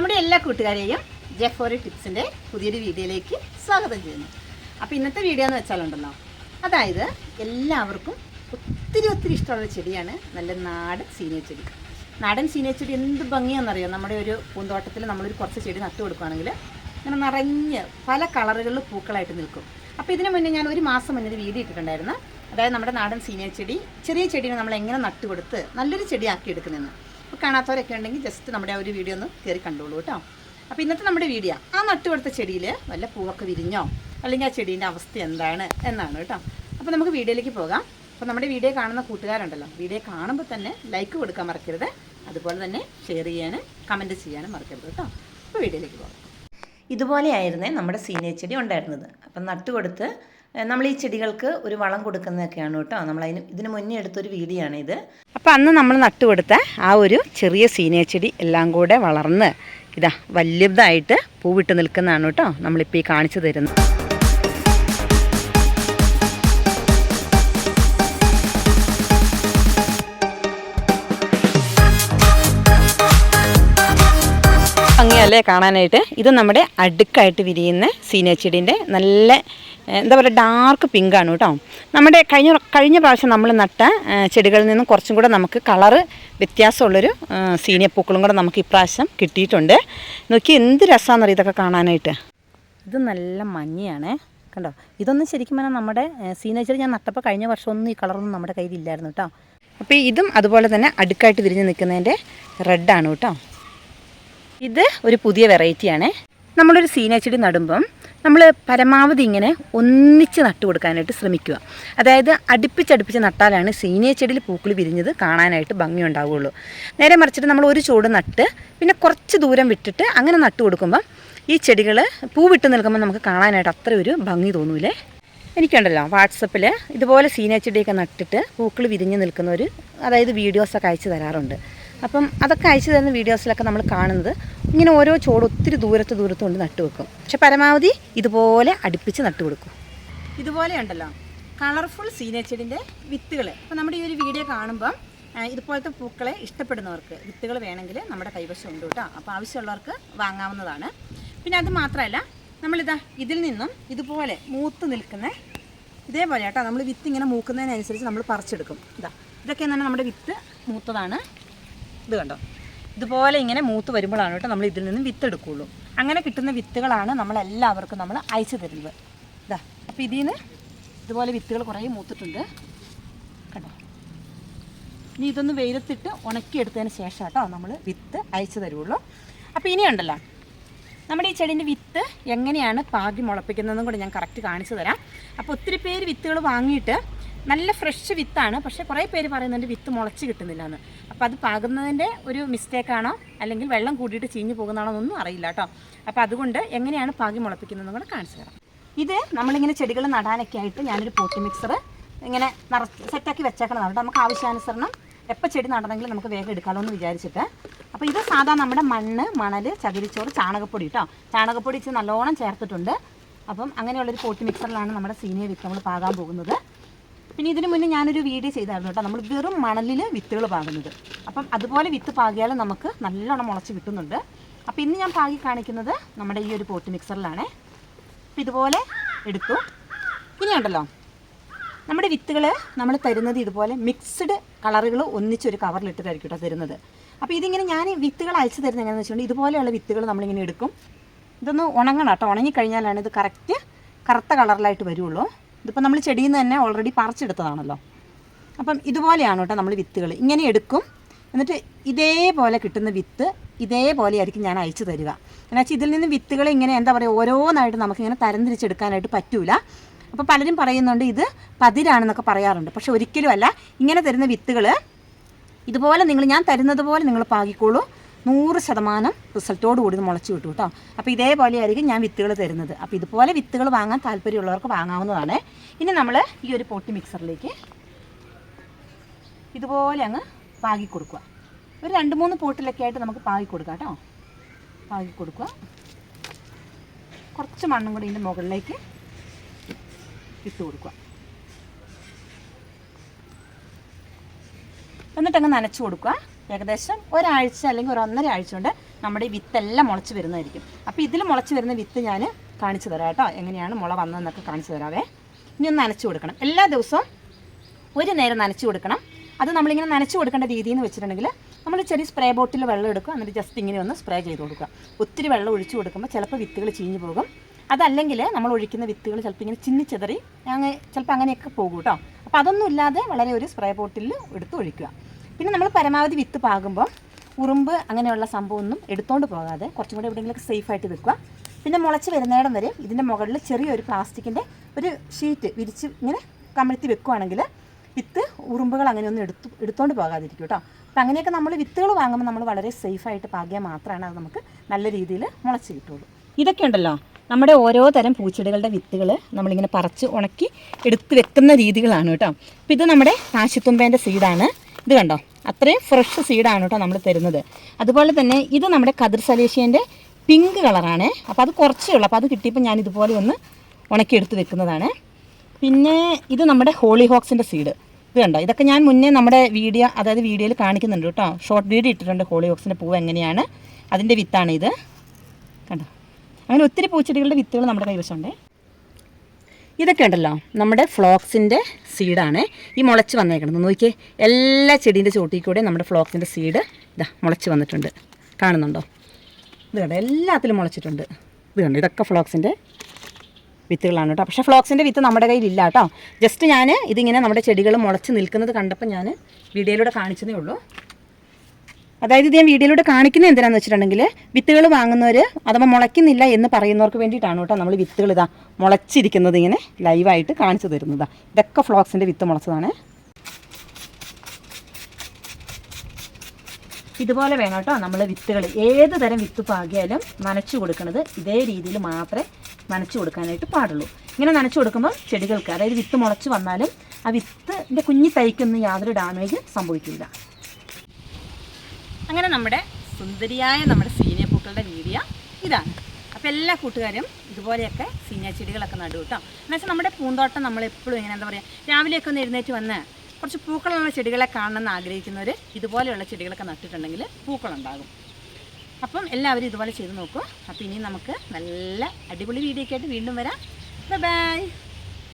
നമ്മുടെ എല്ലാ കൂട്ടുകാരെയും ജെഫോറി ടിപ്സിന്റെ പുതിയൊരു വീഡിയോയിലേക്ക് സ്വാഗതം ചെയ്യുന്നു. അപ്പോൾ ഇന്നത്തെ വീഡിയോ എന്ന് വെച്ചാലുണ്ടല്ലോ അതായത് എല്ലാവർക്കും ഒത്തിരി ഒത്തിരി ഇഷ്ടമുള്ള ചെടിയാണ് നല്ല നാടൻ സീനിയ ചെടി. നാടൻ സീനിയ ചെടി എന്ത് ഭംഗിയാണെന്നറിയാം? നമ്മുടെ ഒരു പൂന്തോട്ടത്തിൽ നമ്മളൊരു കുറച്ച് ചെടി നട്ടു കൊടുക്കുകയാണെങ്കിൽ ഇങ്ങനെ നിറഞ്ഞ് പല കളറുകളിൽ പൂക്കളായിട്ട് നിൽക്കും. അപ്പോൾ ഇതിനു മുന്നേ ഞാൻ ഒരു മാസം മുന്നേ ഒരു വീഡിയോ ഇട്ടിട്ടുണ്ടായിരുന്നു. അതായത് നമ്മുടെ നാടൻ സീനിയ ചെടി ചെറിയ ചെടിയാണ് നമ്മൾ എങ്ങനെ നട്ടുകൊടുത്ത് നല്ലൊരു ചെടിയാക്കി എടുക്കുന്നതെന്ന് കാണാത്തവരൊക്കെ ഉണ്ടെങ്കിൽ ജസ്റ്റ് നമ്മുടെ ആ ഒരു വീഡിയോ ഒന്ന് കയറി കണ്ടോളൂ കേട്ടോ. അപ്പോൾ ഇന്നത്തെ നമ്മുടെ വീഡിയോ ആ നട്ടു കൊടുത്ത ചെടിയിൽ വല്ല പൂവൊക്കെ വിരിഞ്ഞോ? അല്ലെങ്കിൽ ആ ചെടീന്റെ അവസ്ഥ എന്താണ് എന്നാണ് കേട്ടോ. അപ്പോൾ നമുക്ക് വീഡിയോയിലേക്ക് പോകാം. അപ്പോൾ നമ്മുടെ വീഡിയോ കാണുന്ന കൂട്ടുകാരുണ്ടല്ലോ വീഡിയോ കാണുമ്പോൾ തന്നെ ലൈക്ക് കൊടുക്കാൻ മറക്കരുത്. അതുപോലെ തന്നെ ഷെയർ ചെയ്യാനും കമന്റ് ചെയ്യാനും മറക്കരുത് കേട്ടോ. അപ്പോൾ വീഡിയോയിലേക്ക് പോകാം. ഇതുപോലെയായിരുന്നേ നമ്മുടെ സീനിയർ ചെടി ഉണ്ടായിരുന്നത്. അപ്പം നട്ടുകൊടുത്ത് നമ്മൾ ഈ ചെടികൾക്ക് ഒരു വളം കൊടുക്കുന്നതൊക്കെയാണ് കേട്ടോ. നമ്മൾ അതിന് ഇതിന് മുന്നേ എടുത്തൊരു വീഡിയോ ആണ് ഇത്. അപ്പം അന്ന് നമ്മൾ നട്ടുകൊടുത്ത ആ ഒരു ചെറിയ സീനിയ ചെടി എല്ലാം കൂടെ വളർന്ന് ഇതാ വലുതായിട്ട് പൂവിട്ട് നിൽക്കുന്നതാണ് കേട്ടോ നമ്മളിപ്പോൾ ഈ കാണിച്ചു തരുന്നത്. ഭംഗിയല്ലേ കാണാനായിട്ട് ഇത് നമ്മുടെ അടുക്കായിട്ട് വിരിയുന്ന സീനിയർ ചെടീന്റെ നല്ല എന്താ പറയുക ഡാർക്ക് പിങ്കാണ് കേട്ടോ. നമ്മുടെ കഴിഞ്ഞ കഴിഞ്ഞ പ്രാവശ്യം നമ്മൾ നട്ട ചെടികളിൽ നിന്നും കുറച്ചും കൂടെ നമുക്ക് കളറ് വ്യത്യാസമുള്ളൊരു സീനിയ പൂക്കളും കൂടെ നമുക്ക് ഇപ്രാവശ്യം കിട്ടിയിട്ടുണ്ട്. നോക്കി എന്ത് രസമാണെന്നറിയ ഇതൊക്കെ കാണാനായിട്ട്? ഇത് നല്ല മഞ്ഞയാണ്. കണ്ടോ? ഇതൊന്നും ശരിക്കും പറഞ്ഞാൽ നമ്മുടെ ചെടി ഞാൻ നട്ടപ്പോൾ കഴിഞ്ഞ വർഷമൊന്നും ഈ കളറൊന്നും നമ്മുടെ കയ്യിലില്ലായിരുന്നു കേട്ടോ. അപ്പോൾ ഇതും അതുപോലെ തന്നെ അടുക്കായിട്ട് വിരിഞ്ഞ് നിൽക്കുന്നതിന്റെ റെഡാണ് കേട്ടോ. ഇത് ഒരു പുതിയ വെറൈറ്റിയാണ്. നമ്മളൊരു സീന ചെടി നടുമ്പം നമ്മൾ പരമാവധി ഇങ്ങനെ ഒന്നിച്ച് നട്ടു കൊടുക്കാനായിട്ട് ശ്രമിക്കുക. അതായത് അടുപ്പിച്ചടുപ്പിച്ച് നട്ടാലാണ് സീനിയ ചെടിയിൽ പൂക്കൾ വിരിഞ്ഞത് കാണാനായിട്ട് ഭംഗി ഉണ്ടാവുകയുള്ളൂ നേരെ മറിച്ചിട്ട് നമ്മൾ ഒരു ചൂട് നട്ട് പിന്നെ കുറച്ച് ദൂരം വിട്ടിട്ട് അങ്ങനെ നട്ടു കൊടുക്കുമ്പം ഈ ചെടികൾ പൂ വിട്ട് നിൽക്കുമ്പോൾ നമുക്ക് കാണാനായിട്ട് അത്ര ഒരു ഭംഗി തോന്നൂലേ. എനിക്കുണ്ടല്ലോ വാട്സപ്പിൽ ഇതുപോലെ സീനിയ ചെടിയൊക്കെ നട്ടിട്ട് പൂക്കൾ വിരിഞ്ഞ് നിൽക്കുന്ന ഒരു അതായത് വീഡിയോസൊക്കെ അയച്ചു തരാറുണ്ട്. അപ്പം അതൊക്കെ അയച്ചു തരുന്ന വീഡിയോസിലൊക്കെ നമ്മൾ കാണുന്നത്. ഇങ്ങനെ ഓരോ ചോട് ഒത്തിരി ദൂരത്ത് ദൂരത്ത് കൊണ്ട് നട്ടു വെക്കും. പക്ഷെ പരമാവധി ഇതുപോലെ അടുപ്പിച്ച് നട്ടു കൊടുക്കും. ഇതുപോലെ ഉണ്ടല്ലോ. കളർഫുൾ സീനിയർ ചെടിന്റെ വിത്തുകൾ അപ്പോൾ നമ്മുടെ ഈ ഒരു വീഡിയോ കാണുമ്പം ഇതുപോലത്തെ പൂക്കളെ ഇഷ്ടപ്പെടുന്നവർക്ക് വിത്തുകൾ വേണമെങ്കിൽ നമ്മുടെ കൈവശം ഉണ്ട് കേട്ടോ. അപ്പോൾ ആവശ്യമുള്ളവർക്ക് വാങ്ങാവുന്നതാണ്. പിന്നെ അത് മാത്രമല്ല നമ്മളിതാ ഇതിൽ നിന്നും ഇതുപോലെ മൂത്ത് നിൽക്കുന്ന ഇതേപോലെ കേട്ടോ. നമ്മൾ വിത്ത് ഇങ്ങനെ മൂക്കുന്നതിനനുസരിച്ച് നമ്മൾ പറിച്ചെടുക്കും. ഇതാ ഇതൊക്കെ തന്നെ നമ്മുടെ വിത്ത് മൂത്തതാണ്. ഇത് കണ്ടോ? ഇതുപോലെ ഇങ്ങനെ മൂത്ത് വരുമ്പോഴാണ് കേട്ടോ നമ്മൾ ഇതിൽ നിന്നും വിത്ത് എടുക്കുകയുള്ളൂ. അങ്ങനെ കിട്ടുന്ന വിത്തുകളാണ് നമ്മൾ എല്ലാവർക്കും നമ്മൾ അയച്ചു തരുന്നത്. ഇതാ അപ്പോൾ ഇതിൽ നിന്ന് ഇതുപോലെ വിത്തുകൾ കുറേ മൂത്തിട്ടുണ്ട്. കണ്ടോ? ഇനി ഇതൊന്ന് വെയിലത്തിട്ട് ഉണക്കിയെടുത്തതിന് ശേഷം കേട്ടോ നമ്മൾ വിത്ത് അയച്ചു തരുള്ളൂ അപ്പോൾ ഇനിയുണ്ടല്ലോ നമ്മുടെ ഈ ചെടീന്റെ വിത്ത് എങ്ങനെയാണ് പാകി മുളപ്പിക്കുന്നതെന്നും കൂടെ ഞാൻ കറക്റ്റ് കാണിച്ചു തരാം. അപ്പോൾ ഒത്തിരി പേര് വിത്തുകൾ വാങ്ങിയിട്ട് നല്ല ഫ്രഷ് വിത്താണ്. പക്ഷേ കുറേ പേര് പറയുന്നുണ്ട് വിത്ത് മുളച്ച് കിട്ടുന്നില്ല എന്ന് അപ്പോൾ അത് പാകുന്നതിന്റെ ഒരു മിസ്റ്റേക്കാണോ അല്ലെങ്കിൽ വെള്ളം കൂടിയിട്ട് ചീഞ്ഞു പോകുന്നതാണോ എന്നൊന്നും അറിയില്ല കേട്ടോ. അപ്പോൾ അതുകൊണ്ട് എങ്ങനെയാണ് പാകി മുളപ്പിക്കുന്നത് കൂടെ കാണിച്ചു തരാം. ഇത് നമ്മളിങ്ങനെ ചെടികൾ നടാനൊക്കെ ആയിട്ട് ഞാനൊരു പോട്ടി മിക്സർ ഇങ്ങനെ നിറ സെറ്റാക്കി വെച്ചേക്കണതാണ് കേട്ടോ. നമുക്ക് ആവശ്യാനുസരണം എപ്പോൾ ചെടി നടന്നെങ്കിലും നമുക്ക് വേഗം എടുക്കാമല്ലോ എന്ന് വിചാരിച്ചിട്ട്. അപ്പോൾ ഇത് സാധാ നമ്മുടെ മണ്ണ് മണൽ ചകിരിച്ചോറ് ചാണകപ്പൊടി കേട്ടോ. ചാണകപ്പൊടി ഇച്ചിരി നല്ലോണം ചേർത്തിട്ടുണ്ട്. അപ്പം അങ്ങനെയുള്ളൊരു പോട്ടി മിക്സറിലാണ് നമ്മുടെ സീനിയർ വിത്ത് നമ്മൾ പാകാൻ പോകുന്നത്. പിന്നെ ഇതിനു മുന്നേ ഞാനൊരു വീഡിയോ ചെയ്തായിരുന്നു കേട്ടോ. നമ്മൾ വെറും മണലിൽ വിത്തുകൾ പാകുന്നത്. അപ്പം അതുപോലെ വിത്ത് പാകിയാൽ നമുക്ക് നല്ലോണം മുളച്ച് കിട്ടുന്നുണ്ട്. അപ്പം ഇന്ന് ഞാൻ പാകി കാണിക്കുന്നത് നമ്മുടെ ഈ ഒരു പോട്ട് മിക്സറിലാണ്. അപ്പം ഇതുപോലെ എടുത്തു. ഇനി ഉണ്ടല്ലോ നമ്മുടെ വിത്തുകൾ നമ്മൾ തരുന്നത് ഇതുപോലെ മിക്സ്ഡ് കളറുകൾ ഒന്നിച്ചൊരു കവറിലിട്ടിട്ടായിരിക്കും കേട്ടോ തരുന്നത്. അപ്പോൾ ഇതിങ്ങനെ ഞാൻ വിത്തുകൾ അയച്ചു തരുന്നത് എങ്ങനെയാണെന്ന് വെച്ചിട്ടുണ്ടെങ്കിൽ ഇതുപോലെയുള്ള വിത്തുകൾ നമ്മളിങ്ങനെ എടുക്കും. ഇതൊന്ന് ഉണങ്ങണം കേട്ടോ. ഉണങ്ങിക്കഴിഞ്ഞാലാണ് ഇത് കറക്റ്റ് കറുത്ത കളറിലായിട്ട് വരുള്ളൂ. ഇതിപ്പോൾ നമ്മൾ ചെടിയിൽ നിന്ന് തന്നെ ഓൾറെഡി പറിച്ചെടുത്തതാണല്ലോ. അപ്പം ഇതുപോലെയാണ് കേട്ടോ നമ്മൾ വിത്തുകൾ ഇങ്ങനെ എടുക്കും. എന്നിട്ട് ഇതേപോലെ കിട്ടുന്ന വിത്ത് ഇതേപോലെയായിരിക്കും ഞാൻ അയച്ചു തരിക. എന്നുവെച്ചാൽ ഇതിൽ നിന്ന് വിത്തുകൾ ഇങ്ങനെ എന്താ പറയുക ഓരോന്നായിട്ട് നമുക്കിങ്ങനെ തരംതിരിച്ചെടുക്കാനായിട്ട് പറ്റൂല. അപ്പോൾ പലരും പറയുന്നുണ്ട് ഇത് പതിരാണെന്നൊക്കെ പറയാറുണ്ട്. പക്ഷെ ഒരിക്കലും അല്ല ഇങ്ങനെ തരുന്ന വിത്തുകൾ ഇതുപോലെ നിങ്ങൾ ഞാൻ തരുന്നത് പോലെ നിങ്ങൾ പാകിക്കോളൂ. നൂറ് ശതമാനം റിസൾട്ടോട് കൂടി ഇത് മുളച്ച് കിട്ടും കേട്ടോ. അപ്പോൾ ഇതേപോലെ ആയിരിക്കും ഞാൻ വിത്തുകൾ തരുന്നത്. അപ്പോൾ ഇതുപോലെ വിത്തുകൾ വാങ്ങാൻ താല്പര്യമുള്ളവർക്ക് വാങ്ങാവുന്നതാണ്. ഇനി നമ്മൾ ഈ ഒരു പൊട്ടി മിക്സറിലേക്ക് ഇതുപോലെ അങ്ങ് പാകി കൊടുക്കുക. ഒരു രണ്ട് മൂന്ന് പോട്ടിലൊക്കെ ആയിട്ട് നമുക്ക് പാകി കൊടുക്കാം കേട്ടോ. പാകി കൊടുക്കുക. കുറച്ച് മണ്ണും കൂടി ഇതിന്റെ മുകളിലേക്ക് ഇട്ട് കൊടുക്കുക. എന്നിട്ടങ്ങ് നനച്ചു കൊടുക്കുക. ഏകദേശം ഒരാഴ്ച അല്ലെങ്കിൽ ഒരു ഒന്നര ആഴ്ച കൊണ്ട് നമ്മുടെ ഈ വിത്തെല്ലാം മുളച്ച് വരുന്നതായിരിക്കും. അപ്പോൾ ഇതിൽ മുളച്ച് വരുന്ന വിത്ത് ഞാൻ കാണിച്ചു തരാം കേട്ടോ. എങ്ങനെയാണ് മുള വന്നതെന്നൊക്കെ കാണിച്ചു തരാവേ. ഇനി ഒന്ന് നനച്ചു കൊടുക്കണം. എല്ലാ ദിവസവും ഒരു നേരം നനച്ചു കൊടുക്കണം. അത് നമ്മളിങ്ങനെ നനച്ചു കൊടുക്കേണ്ട രീതി എന്ന് വെച്ചിട്ടുണ്ടെങ്കിൽ നമ്മൾ ചെറിയ സ്പ്രേ ബോട്ടിൽ വെള്ളം എടുക്കുക. എന്നിട്ട് ജസ്റ്റ് ഇങ്ങനെ ഒന്ന് സ്പ്രേ ചെയ്ത് കൊടുക്കുക. ഒത്തിരി വെള്ളം ഒഴിച്ചു കൊടുക്കുമ്പോൾ ചിലപ്പോൾ വിത്തുകൾ ചീഞ്ഞു പോകും. അതല്ലെങ്കിൽ നമ്മൾ ഒഴിക്കുന്ന വിത്തുകൾ ചിലപ്പോൾ ഇങ്ങനെ ചിന്നിച്ചെതറി അങ്ങനെ ചിലപ്പോൾ അങ്ങനെയൊക്കെ പോകും കേട്ടോ. അപ്പോൾ അതൊന്നും ഇല്ലാതെ വളരെ ഒരു സ്പ്രേ ബോട്ടിൽ എടുത്ത് ഒഴിക്കുക. പിന്നെ നമ്മൾ പരമാവധി വിത്ത് പാകുമ്പോൾ ഉറുമ്പ് അങ്ങനെയുള്ള സംഭവമൊന്നും എടുത്തുകൊണ്ട് പോകാതെ കുറച്ചും കൂടി എവിടെയെങ്കിലും സേഫ് ആയിട്ട് വെക്കുക. പിന്നെ മുളച്ച് വരുന്നിടം വരെ ഇതിന്റെ മുകളിൽ ചെറിയൊരു പ്ലാസ്റ്റിക്കിന്റെ ഒരു ഷീറ്റ് വിരിച്ച് ഇങ്ങനെ കമഴ്ത്തി വെക്കുവാണെങ്കിൽ വിത്ത് ഉറുമ്പുകൾ അങ്ങനെയൊന്നും എടുത്തു എടുത്തുകൊണ്ട് പോകാതിരിക്കും കേട്ടോ. അപ്പം അങ്ങനെയൊക്കെ നമ്മൾ വിത്തുകൾ വാങ്ങുമ്പോൾ നമ്മൾ വളരെ സേഫ് ആയിട്ട് പാകിയാൽ മാത്രമാണ് അത് നമുക്ക് നല്ല രീതിയിൽ മുളച്ച് കിട്ടുള്ളൂ. ഇതൊക്കെ ഉണ്ടല്ലോ. നമ്മുടെ ഓരോ തരം പൂച്ചെടികളുടെ വിത്തുകൾ നമ്മളിങ്ങനെ പറിച്ച് ഉണക്കി എടുത്ത് വെക്കുന്ന രീതികളാണ് കേട്ടോ. അപ്പോൾ ഇത് നമ്മുടെ കാശിത്തുമ്പേന്റെ സീഡാണ് ഇത് കണ്ടോ? അത്രയും ഫ്രഷ് സീഡാണ് കേട്ടോ നമ്മൾ തരുന്നത്. അതുപോലെ തന്നെ ഇത് നമ്മുടെ കതിർ സലേഷ്യന്റെ പിങ്ക് കളറാണ് അപ്പോൾ അത് കുറച്ചേ ഉള്ളൂ. അപ്പോൾ അത് കിട്ടിയപ്പോൾ ഞാൻ ഇതുപോലെ ഒന്ന് ഉണക്കിയെടുത്ത് വെക്കുന്നതാണ്. പിന്നെ ഇത് നമ്മുടെ ഹോളി ഹോക്സിന്റെ സീഡ് ഇത് കണ്ടോ? ഇതൊക്കെ ഞാൻ മുന്നേ നമ്മുടെ വീഡിയോ അതായത് വീഡിയോയിൽ കാണിക്കുന്നുണ്ട് കേട്ടോ. ഷോർട്ട് വീഡിയോ ഇട്ടിട്ടുണ്ട് ഹോളി ഹോക്സിന്റെ പൂവ് എങ്ങനെയാണ്. അതിന്റെ വിത്താണ് ഇത്. കണ്ടോ? അങ്ങനെ ഒത്തിരി പൂച്ചെടികളുടെ വിത്തുകൾ നമ്മുടെ കൈവശമുണ്ട്. ഇതൊക്കെ ഉണ്ടല്ലോ നമ്മുടെ ഫ്ലോക്സിന്റെ സീഡാണ് ഈ മുളച്ച് വന്നേക്കുന്നത് നോക്കിയേ. എല്ലാ ചെടീന്റെ ചോട്ടിൽ കൂടെ നമ്മുടെ ഫ്ലോക്സിന്റെ സീഡ് ഇതാ മുളച്ച് വന്നിട്ടുണ്ട്. കാണുന്നുണ്ടോ? ഇത് കണ്ടോ? എല്ലാത്തിലും മുളച്ചിട്ടുണ്ട്. ഇത് കണ്ടോ? ഇതൊക്കെ ഫ്ലോക്സിന്റെ വിത്തുകളാണ് കേട്ടോ. പക്ഷേ ഫ്ലോക്സിന്റെ വിത്ത് നമ്മുടെ കയ്യിലില്ല കേട്ടോ. ജസ്റ്റ് ഞാൻ ഇതിങ്ങനെ നമ്മുടെ ചെടികൾ മുളച്ച് നിൽക്കുന്നത് കണ്ടപ്പോൾ ഞാൻ വീഡിയോയിലൂടെ കാണിച്ചതേ ഉള്ളൂ. അതായത് ഇത് ഞാൻ വീഡിയോയിലൂടെ കാണിക്കുന്നത് എന്തിനാന്ന് വെച്ചിട്ടുണ്ടെങ്കിൽ വിത്തുകൾ വാങ്ങുന്നവർ അഥവാ മുളയ്ക്കുന്നില്ല എന്ന് പറയുന്നവർക്ക് വേണ്ടിയിട്ടാണ് കേട്ടോ നമ്മൾ വിത്തുകൾ ഇതാ മുളച്ചിരിക്കുന്നത് ഇങ്ങനെ ലൈവായിട്ട് കാണിച്ചു തരുന്നതാ. ഇതൊക്കെ ഫ്ലോക്സിന്റെ വിത്ത് മുളച്ചതാണ്. ഇതുപോലെ വേണം കേട്ടോ നമ്മൾ വിത്തുകൾ ഏത് തരം വിത്ത് പാകിയാലും നനച്ചു കൊടുക്കുന്നത് ഇതേ രീതിയിൽ മാത്രമേ നനച്ചു കൊടുക്കാനായിട്ട് പാടുള്ളൂ. ഇങ്ങനെ നനച്ചു കൊടുക്കുമ്പോൾ ചെടികൾക്ക് അതായത് വിത്ത് മുളച്ച് വന്നാലും ആ വിത്തിന്റെ കുഞ്ഞി തൈക്കൊന്നും യാതൊരു ഡാമേജ് സംഭവിക്കില്ല. അങ്ങനെ നമ്മുടെ സുന്ദരിയായ നമ്മുടെ സീനിയ പൂക്കളുടെ രീതിയ ഇതാണ്. അപ്പോൾ എല്ലാ കൂട്ടുകാരും ഇതുപോലെയൊക്കെ സീനിയ ചെടികളൊക്കെ നടു കേട്ടോ. എന്നുവെച്ചാൽ നമ്മുടെ പൂന്തോട്ടം നമ്മൾ എപ്പോഴും ഇങ്ങനെ എന്താ പറയുക രാവിലെയൊക്കെ ഒന്ന് എഴുന്നേറ്റ് വന്ന് കുറച്ച് പൂക്കളുള്ള ചെടികളെ കാണണമെന്ന് ആഗ്രഹിക്കുന്നവർ ഇതുപോലെയുള്ള ചെടികളൊക്കെ നട്ടിട്ടുണ്ടെങ്കിൽ പൂക്കളുണ്ടാകും. അപ്പം എല്ലാവരും ഇതുപോലെ ചെയ്ത് നോക്കും. അപ്പോൾ ഇനി നമുക്ക് നല്ല അടിപൊളി വീഡിയോ ആയിട്ട് വീണ്ടും വരാം. ബൈ